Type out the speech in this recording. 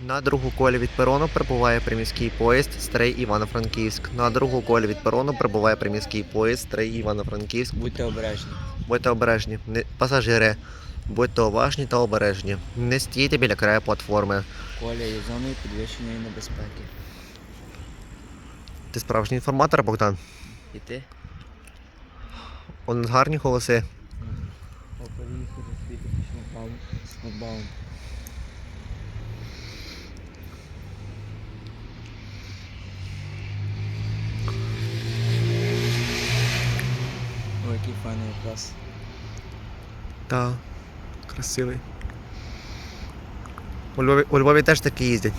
На другу колі від перону прибуває приміський поїзд Стрий Івано-Франківськ. На другу колі від перону прибуває приміський поїзд Стрий Івано-Франківськ. Будьте обережні. Будьте обережні. Не... Пасажири, будьте уважні та обережні. Не стійте біля краю платформи. Коля є зоною підвищеної небезпеки. Ти справжній інформатор, Богдан. І ти? У нас гарні голоси. Поїхали світи шлагбаум. Шлагбаум. Ой, який файний якраз. Та, красивий. У Львові, у Львові теж такі їздять.